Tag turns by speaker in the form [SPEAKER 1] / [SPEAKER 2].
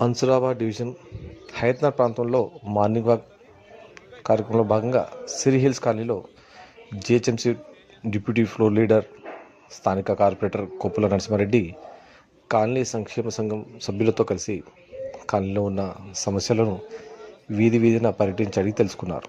[SPEAKER 1] Mansoorabad division Hyderabad ప్రాంతంలో morning walk కార్యక్రమంలో భాగంగా సిరిహిల్స్ కాలనీలో జిహెచ్ఎంసీ డిప్యూటీ ఫ్లోర్ లీడర్ స్థానిక కార్పొరేటర్ కొప్పుల నరసింహారెడ్డి కాలనీ సంక్షేమ సంఘం సభ్యులతో కలిసి కాలనీలో ఉన్న సమస్యలను వీధి వీధిన పర్యటించి అడిగి తెలుసుకున్నారు.